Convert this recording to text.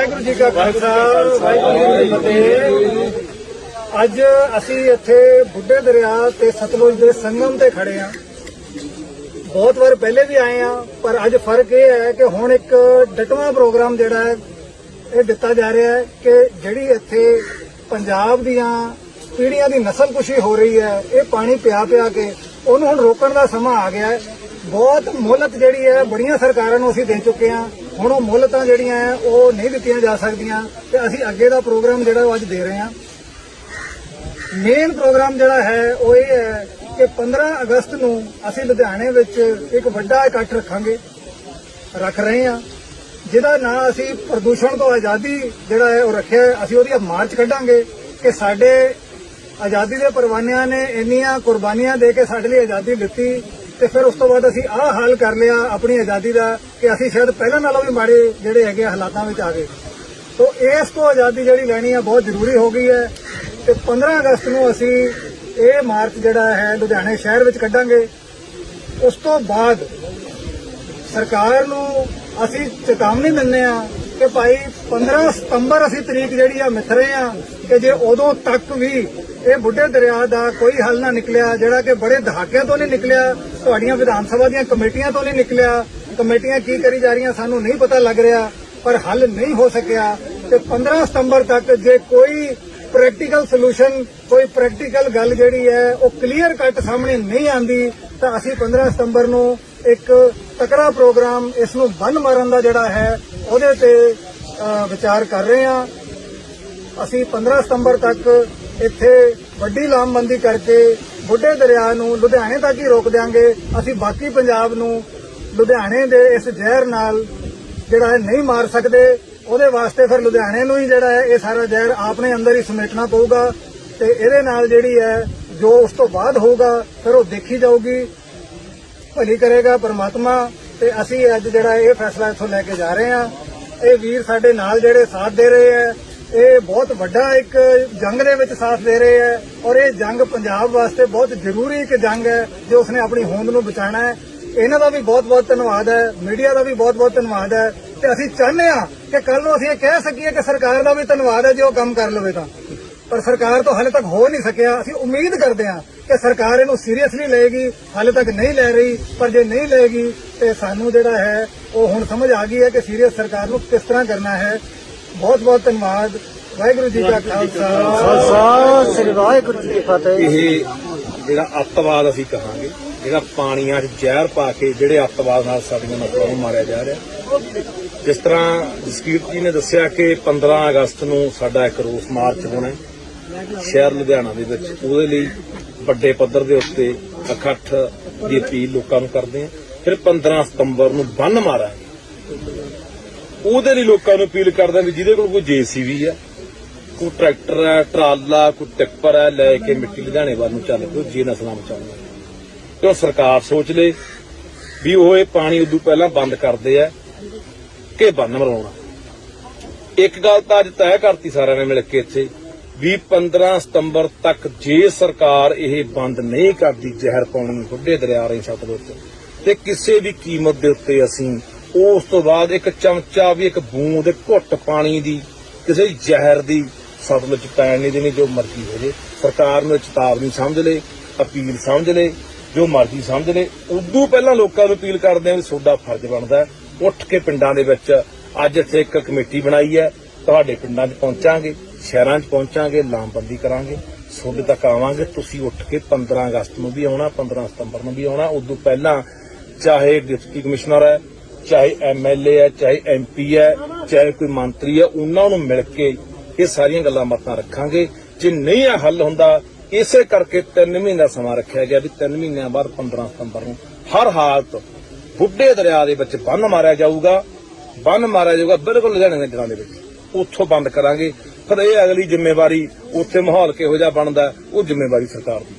ਵਾਹਿਗੁਰੂ ਜੀ ਕਾ ਖਾਲਸਾ, ਵਾਹਿਗੁਰੂ ਜੀ ਕੀ ਫਤਿਹ। ਅੱਜ ਅਸੀਂ ਇੱਥੇ ਬੁੱਢੇ ਦਰਿਆ ਤੇ ਸਤਲੁਜ ਦੇ ਸੰਗਮ ਤੇ ਖੜੇ ਆ। ਬਹੁਤ ਵਾਰ ਪਹਿਲੇ ਵੀ ਆਏ ਆ, ਪਰ ਅੱਜ ਫ਼ਰਕ ਇਹ ਹੈ ਕਿ ਹੁਣ ਇੱਕ ਡਟਵਾ ਪ੍ਰੋਗਰਾਮ ਜਿਹੜਾ ਹੈ, ਇਹ ਦਿੱਤਾ ਜਾ ਰਿਹਾ ਹੈ ਕਿ ਜਿਹੜੀ ਇੱਥੇ ਪੰਜਾਬ ਦੀਆਂ ਪੀੜ੍ਹੀਆਂ ਦੀ ਨਸਲਕੁਸ਼ੀ ਹੋ ਰਹੀ ਹੈ, ਇਹ ਪਾਣੀ ਪਿਆ ਪਿਆ ਕੇ ਉਹਨੂੰ ਹੁਣ ਰੋਕਣ ਦਾ ਸਮਾਂ ਆ ਗਿਆ ਹੈ। ਬਹੁਤ ਮੁਹਲਤ ਜਿਹੜੀ ਹੈ, ਬੜੀਆਂ ਸਰਕਾਰਾਂ ਨੂੰ ਅਸੀਂ ਦੇ ਚੁੱਕੇ ਹਾਂ ਹੁਣ ਉਹ ਮੁਹਲਤਾਂ ਜਿਹੜੀਆਂ ਹੈ ਉਹ ਨਹੀਂ ਦਿੱਤੀਆਂ ਜਾ ਸਕਦੀਆਂ ਤੇ ਅਸੀਂ ਅੱਗੇ ਦਾ ਪ੍ਰੋਗਰਾਮ ਜਿਹੜਾ ਉਹ ਅੱਜ ਦੇ ਰਹੇ ਹਾਂ। ਮੇਨ ਪ੍ਰੋਗਰਾਮ ਜਿਹੜਾ ਹੈ, ਉਹ ਇਹ ਹੈ ਕਿ 15 ਅਗਸਤ ਨੂੰ ਅਸੀਂ ਲੁਧਿਆਣੇ ਵਿੱਚ ਇੱਕ ਵੱਡਾ ਇਕੱਠ ਰੱਖਾਂਗੇ। ਰੱਖ ਰਹੇ ਹਾਂ। ਜਿਹਦਾ ਨਾਂ ਅਸੀਂ ਪ੍ਰਦੂਸ਼ਣ ਤੋਂ ਆਜ਼ਾਦੀ ਜਿਹੜਾ ਹੈ, ਉਹ ਰੱਖਿਆ ਅਸੀਂ ਉਹਦੀ ਮਾਰਚ ਕੱਢਾਂਗੇ ਕਿ ਸਾਡੇ ਆਜ਼ਾਦੀ ਦੇ ਪਰਵਾਨਿਆਂ ਨੇ ਇੰਨੀਆਂ ਕੁਰਬਾਨੀਆਂ ਦੇ ਕੇ ਸਾਡੇ ਲਈ ਆਜ਼ਾਦੀ ਦਿੱਤੀ। ਤੇ ਫਿਰ ਉਸ ਤੋਂ ਬਾਅਦ ਅਸੀਂ ਆਹ ਹਾਲ ਕਰ ਲਿਆ ਆਪਣੀ ਆਜ਼ਾਦੀ ਦਾ ਕਿ ਅਸੀਂ ਸ਼ਾਇਦ ਪਹਿਲਾਂ ਨਾਲੋਂ ਵੀ ਮਾੜੇ ਜਿਹੜੇ ਹੈਗੇ ਆ ਹਾਲਾਤਾਂ ਵਿੱਚ ਆ ਗਏ। ਤੋ ਇਸ ਤੋਂ ਆਜ਼ਾਦੀ ਜਿਹੜੀ ਲੈਣੀ ਆ ਬਹੁਤ ਜ਼ਰੂਰੀ ਹੋ ਗਈ ਹੈ ਤੇ 15 ਅਗਸਤ ਨੂੰ ਅਸੀਂ ਇਹ ਮਾਰਚ ਜਿਹੜਾ ਹੈ ਲੁਧਿਆਣੇ ਸ਼ਹਿਰ ਵਿੱਚ ਕੱਢਾਂਗੇ। ਉਸ ਤੋਂ ਬਾਅਦ ਸਰਕਾਰ ਨੂੰ ਅਸੀਂ ਚੇਤਾਵਨੀ ਦਿੰਦੇ ਆ ਕਿ ਭਾਈ 15 ਸਤੰਬਰ ਅਸੀਂ ਤਰੀਕ ਜਿਹੜੀ ਆ ਮਿਥ ਰਹੇ ਆ ਕਿ ਜੇ ਉਦੋਂ ਤੱਕ ਵੀ ਇਹ ਬੁੱਢੇ ਦਰਿਆ ਦਾ ਕੋਈ ਹੱਲ ਨਾ ਨਿਕਲਿਆ ਜਿਹੜਾ ਕਿ ਬੜੇ ਦਹਾਕਿਆਂ ਤੋਂ ਨਹੀਂ ਨਿਕਲਿਆ ਤੁਹਾਡੀਆਂ ਵਿਧਾਨ ਸਭਾ ਦੀਆਂ ਕਮੇਟੀਆਂ ਤੋਂ ਨਹੀਂ ਨਿਕਲਿਆ। ਕਮੇਟੀਆਂ ਕੀ ਕਰੀ ਜਾ ਰਹੀਆਂ ਸਾਨੂੰ ਨਹੀਂ ਪਤਾ ਲੱਗ ਰਿਹਾ, ਪਰ ਹੱਲ ਨਹੀਂ ਹੋ ਸਕਿਆ। ਤੇ 15 ਸਤੰਬਰ ਤੱਕ ਜੇ ਕੋਈ ਪ੍ਰੈਕਟੀਕਲ ਸੋਲੂਸ਼ਨ ਕੋਈ ਪ੍ਰੈਕਟੀਕਲ ਗੱਲ ਜਿਹੜੀ ਹੈ, ਉਹ ਕਲੀਅਰ ਕੱਟ ਸਾਹਮਣੇ ਨਹੀਂ ਆਂਦੀ ਤਾਂ ਅਸੀਂ 15 ਸਤੰਬਰ ਨੂੰ ਇੱਕ ਤਕੜਾ ਪ੍ਰੋਗਰਾਮ ਇਸ ਨੂੰ ਬੰਨ ਮਾਰਨ ਦਾ ਜਿਹੜਾ ਹੈ, ਉਹਦੇ ਤੇ ਵਿਚਾਰ ਕਰ ਰਹੇ ਹਾਂ। ਅਸੀਂ 15 ਸਤੰਬਰ ਤੱਕ ਇੱਥੇ ਵੱਡੀ ਲਾਮਬੰਦੀ ਕਰਕੇ ਬੁੱਢੇ ਦਰਿਆ ਨੂੰ ਲੁਧਿਆਣੇ ਤੱਕ ਹੀ ਰੋਕ ਦਿਆਂਗੇ। ਅਸੀਂ ਬਾਕੀ ਪੰਜਾਬ ਨੂੰ ਲੁਧਿਆਣੇ ਦੇ ਇਸ ਜ਼ਹਿਰ ਨਾਲ ਜਿਹੜਾ ਨਹੀਂ ਮਾਰ ਸਕਦੇ। ਉਹਦੇ ਵਾਸਤੇ ਫਿਰ ਲੁਧਿਆਣੇ ਨੂੰ ਹੀ ਜਿਹੜਾ ਹੈ ਇਹ ਸਾਰਾ ਜ਼ਹਿਰ ਆਪਣੇ ਅੰਦਰ ਹੀ ਸਮੇਟਣਾ ਪਊਗਾ। ਤੇ ਇਹਦੇ ਨਾਲ ਜਿਹੜੀ ਹੈ, ਜੋ ਉਸ ਤੋਂ ਬਾਅਦ ਹੋਊਗਾ, ਫਿਰ ਉਹ ਦੇਖੀ ਜਾਊਗੀ, ਭਲੀ ਕਰੇਗਾ ਪਰਮਾਤਮਾ। ਤੇ ਅਸੀਂ ਅੱਜ ਜਿਹੜਾ ਇਹ ਫੈਸਲਾ ਇੱਥੋਂ ਲੈ ਕੇ ਜਾ ਰਹੇ ਹਾਂ। ਇਹ ਵੀਰ ਸਾਡੇ ਨਾਲ ਜਿਹੜੇ ਸਾਥ ਦੇ ਰਹੇ ਹੈ ਇਹ ਬਹੁਤ ਵੱਡਾ ਇੱਕ ਜੰਗ ਦੇ ਵਿੱਚ ਸਾਥ ਦੇ ਰਹੇ ਹੈ ਔਰ ਇਹ ਜੰਗ ਪੰਜਾਬ ਵਾਸਤੇ ਬਹੁਤ ਜ਼ਰੂਰੀ ਇੱਕ ਜੰਗ ਹੈ ਜੋ ਉਸਨੇ ਆਪਣੀ ਹੋਂਦ ਨੂੰ ਬਚਾਉਣਾ ਹੈ। ਇਹਨਾਂ ਦਾ ਵੀ ਬਹੁਤ ਬਹੁਤ ਧੰਨਵਾਦ ਹੈ, ਮੀਡੀਆ ਦਾ ਵੀ ਬਹੁਤ ਬਹੁਤ ਧੰਨਵਾਦ ਹੈ ਤੇ ਅਸੀਂ ਚਾਹੁੰਦੇ ਹਾਂ ਕਿ ਕੱਲ ਨੂੰ ਅਸੀਂ ਇਹ ਕਹਿ ਸਕੀਏ ਕਿ ਸਰਕਾਰ ਦਾ ਵੀ ਧੰਨਵਾਦ ਹੈ ਜੇ ਉਹ ਕੰਮ ਕਰ ਲਵੇ ਤਾਂ। ਪਰ ਸਰਕਾਰ ਤੋਂ ਹਾਲੇ ਤੱਕ ਹੋ ਨਹੀਂ ਸਕਿਆ। ਅਸੀਂ ਉਮੀਦ ਕਰਦੇ ਹਾਂ ਕਿ ਸਰਕਾਰ ਇਹਨੂੰ ਸੀਰੀਅਸਲੀ ਲਏਗੀ, ਹਾਲੇ ਤੱਕ ਨਹੀਂ ਲੈ ਰਹੀ, ਪਰ ਜੇ ਨਹੀਂ ਲਏਗੀ ਤੇ ਸਾਨੂੰ ਜਿਹੜਾ ਹੈ, ਉਹ ਹੁਣ ਸਮਝ ਆ ਗਈ ਹੈ ਕਿ ਸੀਰੀਅਸ ਸਰਕਾਰ ਨੂੰ ਕਿਸ ਤਰ੍ਹਾਂ ਕਰਨਾ ਹੈ। ਬਹੁਤ ਬਹੁਤ ਧੰਨਵਾਦ। ਵਾਹਿਗੁਰੂ ਜੀ ਕਾ ਖਾਲਸਾ। ਖਾਲਸਾ ਸ੍ਰੀ ਵਾਹਿਗੁਰੂ ਜੀ ਕੀ ਫਤਿਹ। ਇਹ ਜਿਹੜਾ ਅੱਤਵਾਦ ਅਸੀਂ ਕਹਾਂਗੇ ਜਿਹੜਾ ਪਾਣੀਆਂ 'ਚ ਜ਼ਹਿਰ ਪਾ ਕੇ ਜਿਹੜੇ ਅੱਤਵਾਦ ਨਾਲ ਸਾਡੀਆਂ ਨਸਲਾਂ ਨੂੰ ਮਾਰਿਆ ਜਾ ਰਿਹਾ। ਜਿਸ ਤਰ੍ਹਾਂ ਜਸਕੀਰਤ ਜੀ ਨੇ ਦੱਸਿਆ ਕਿ 15 ਅਗਸਤ ਨੂੰ ਸਾਡਾ ਇੱਕ ਰੋਸ ਮਾਰਚ ਹੋਣਾ ਹੈ ਸ਼ਹਿਰ ਲੁਧਿਆਣਾ ਦੇ ਵਿੱਚ। ਉਹਦੇ ਲਈ ਵੱਡੇ ਪੱਧਰ ਦੇ ਉੱਤੇ ਇਕੱਠ ਦੀ ਅਪੀਲ ਲੋਕਾਂ ਨੂੰ ਕਰਦੇ ਆ ਫਿਰ 15 ਸਤੰਬਰ ਨੂੰ ਬੰਨ ਮਾਰਾਂਗੇ ਉਹਦੇ ਲਈ ਲੋਕਾਂ ਨੂੰ ਅਪੀਲ ਕਰਦਾ ਵੀ ਜਿਹਦੇ ਕੋਲ ਕੋਈ ਜੀਸੀਬੀ ਆ, ਕੋਈ ਟਰੈਕਟਰ ਹੈ ਟਰਾਲਾ, ਕੋਈ ਟਿੱਪਰ ਹੈ ਲੈ ਕੇ ਮਿੱਟੀ ਲੁਧਿਆਣੇ ਵੱਲ ਨੂੰ ਚੱਲ ਪਿਓ ਜੇ ਨਸਲਾਂ ਬਚਾਉਣਾ ਕਿਉਂ ਸਰਕਾਰ ਸੋਚ ਲੇ ਵੀ ਉਹ ਇਹ ਪਾਣੀ ਉਦੋਂ ਪਹਿਲਾਂ ਬੰਦ ਕਰਦੇ ਆ ਕਿ ਬੰਨ ਮਰਾਉਣਾ। ਇੱਕ ਗੱਲ ਤਾਂ ਅੱਜ ਤੈਅ ਕਰਤੀ ਸਾਰਿਆਂ ਨੇ ਮਿਲ ਕੇ ਇੱਥੇ ਵੀ 15 ਸਤੰਬਰ ਤੱਕ ਜੇ ਸਰਕਾਰ ਇਹ ਬੰਦ ਨਹੀਂ ਕਰਦੀ, ਜ਼ਹਿਰ ਪਾਉਣ ਨੂੰ ਬੁੱਢੇ ਦਰਿਆ ਰਹੀ ਸਤਲੁਜ ਚ ਤੇ ਕਿਸੇ ਵੀ ਕੀਮਤ ਦੇ ਉੱਤੇ ਅਸੀਂ ਉਸ ਤੋਂ ਬਾਅਦ ਇੱਕ ਚਮਚਾ ਵੀ, ਇੱਕ ਬੂੰਦ, ਇੱਕ ਘੁੱਟ ਪਾਣੀ ਦੀ, ਕਿਸੇ ਜ਼ਹਿਰ ਦੀ ਸਤਲੁਜ ਚ ਪੈਣ ਨਹੀਂ ਦੇਣੀ, ਜੋ ਮਰਜ਼ੀ ਹੋ ਜੇ। ਸਰਕਾਰ ਨੂੰ ਇਹ ਚੇਤਾਵਨੀ ਸਮਝ ਲੇ, ਅਪੀਲ ਸਮਝ ਲੇ, ਜੋ ਮਰਜ਼ੀ ਸਮਝ ਲੇ। ਉਦੋਂ ਪਹਿਲਾਂ ਲੋਕਾਂ ਨੂੰ ਅਪੀਲ ਕਰਦੇ ਆ ਵੀ ਤੁਹਾਡਾ ਫਰਜ਼ ਬਣਦਾ ਹੈ। ਉੱਠ ਕੇ ਪਿੰਡਾਂ ਦੇ ਵਿੱਚ ਅੱਜ ਇੱਥੇ ਇੱਕ ਕਮੇਟੀ ਬਣਾਈ ਹੈ। ਤੁਹਾਡੇ ਪਿੰਡਾਂ 'ਚ ਪਹੁੰਚਾਂਗੇ, ਸ਼ਹਿਰਾਂ 'ਚ ਪਹੁੰਚਾਂਗੇ, ਲਾਮਬੰਦੀ ਕਰਾਂਗੇ ਸੋਡੇ ਤੱਕ ਆਵਾਂਗੇ। ਤੁਸੀਂ ਉੱਠ ਕੇ 15 ਅਗਸਤ ਨੂੰ ਵੀ ਆਉਣਾ 15 ਸਤੰਬਰ ਨੂੰ ਵੀ ਆਉਣਾ। ਉਦੋਂ ਪਹਿਲਾਂ ਚਾਹੇ ਡਿਪਟੀ ਕਮਿਸ਼ਨਰ ਹੈ ਚਾਹੇ ਐਮਐਲਏ ਹੈ, ਚਾਹੇ ਐਮਪੀ ਹੈ, ਚਾਹੇ ਕੋਈ ਮੰਤਰੀ ਹੈ, ਉਹਨਾਂ ਨੂੰ ਮਿਲ ਕੇ ਇਹ ਸਾਰੀਆਂ ਗੱਲਾਂ ਮਤਾਂ ਰੱਖਾਂਗੇ। ਜੇ ਨਹੀਂ ਆ ਹੱਲ ਹੁੰਦਾ, ਇਸੇ ਕਰਕੇ 3 ਮਹੀਨੇ ਦਾ ਸਮਾਂ ਰੱਖਿਆ ਗਿਆ ਵੀ 3 ਮਹੀਨਿਆਂ ਬਾਅਦ 15 ਸਤੰਬਰ ਨੂੰ ਹਰ ਹਾਲਤ ਬੁੱਢੇ ਦਰਿਆ ਦੇ ਵਿੱਚ ਬੰਨ ਮਾਰਿਆ ਜਾਊਗਾ, ਬੰਨ ਮਾਰਿਆ ਜਾਊਗਾ ਬਿਲਕੁਲ ਲੁਧਿਆਣੇ ਦੇ ਜਗ੍ਹਾ ਦੇ ਵਿੱਚ। ਉੱਥੋਂ ਬੰਦ ਕਰਾਂਗੇ। ਫਿਰ ਇਹ ਅਗਲੀ ਜ਼ਿੰਮੇਵਾਰੀ ਉੱਥੇ ਮਾਹੌਲ ਕਿਹੋ ਜਿਹਾ ਬਣਦਾ, ਉਹ ਜ਼ਿੰਮੇਵਾਰੀ ਸਰਕਾਰ ਦੀ।